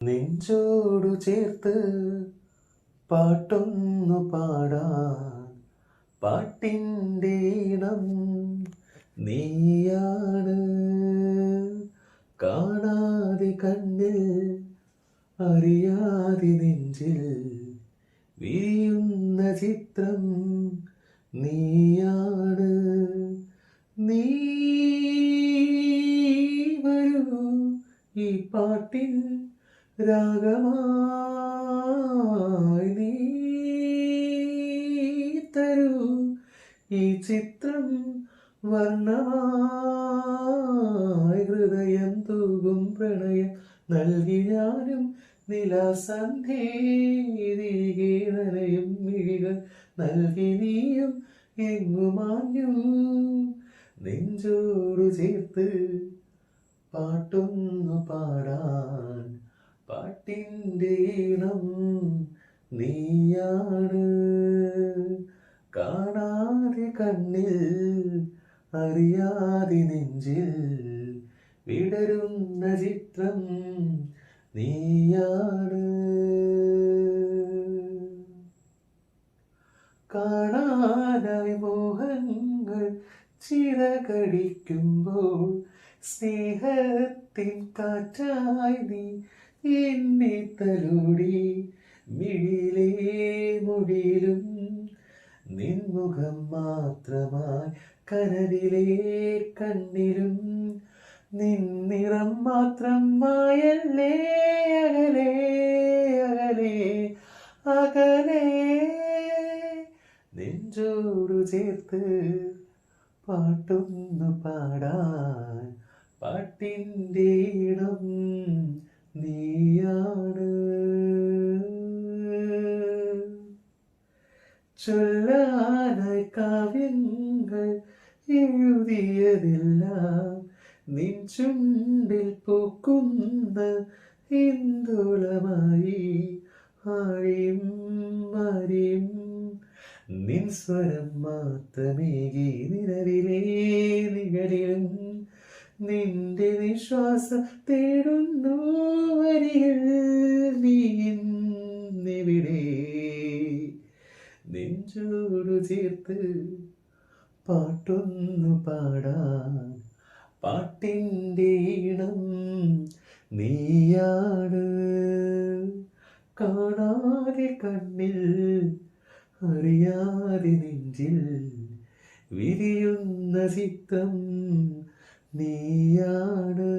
നെഞ്ചോടു ചേർത്ത് പാട്ടൊന്നു പാടാൻ പാട്ടിന്റെ ഇടം നീയാണ്. കാണാതെ കണ്ണിൽ അറിയാതെ നെഞ്ചിൽ വിരിയുന്ന ചിത്രം നീയാണ്. നീ വരൂ ഈ പാട്ടിൻ രാഗമായി നീ തരൂ. ഈ ചിത്രം വർണമായി ഹൃദയം തൂകും പ്രണയം നൽകി ഞാനും നിലാസന്ധേരികെ നനയും മിഴികൾ നൽകി നീയും എങ്ങുമാഞ്ഞു നെഞ്ചോടു ചേർത്ത് പാട്ടൊന്നു പാടാൻ പാട്ടിന്റെ ഇണം നീയാണ്. കാണാതെ കണ്ണിൽ അറിയാതെ നെഞ്ചിൽ വിടരുന്ന ചിത്രം നീയാണ്. കാണാനായി മോഹങ്ങൾ ചിറകടിക്കുമ്പോൾ സ്നേഹത്തിൻ കാറ്റായി നീ എന്നെ തലോടി മിഴിലേ മുടിയിലും നിൻമുഖം മാത്രമായി കനലിലെ കണ്ണിലും നിന്നിറം മാത്രം മായല്ലേ അകലേ അകലേ അകലേ. നെഞ്ചോടു ചേർത്ത് പാട്ടൊന്നു പാടാൻ പാട്ടിന്റെ ഇടം ചൊല്ലാനായി കാവ്യങ്ങൾ എഴുതിയതെല്ലാം നിൻ ചുണ്ടിൽ പൂക്കുന്ന ഹിന്ദുളമായി ആഴിയും മാറിയും. നിൻ സ്വരം മാത്രമേകി നിലവിലേ നിന്റെ നിശ്വാസം തേടുന്നു വരികൾ നീ ഇന്നിവിടെ. നെഞ്ചോടു ചേർത്ത് പാട്ടൊന്നു പാടാൻ പാട്ടിന്റെ ഇണം നീയാണ്. കാണാതെ കണ്ണിൽ അറിയാതെ നെഞ്ചിൽ വിരിയുന്ന ചിത്രം നീയാണ്.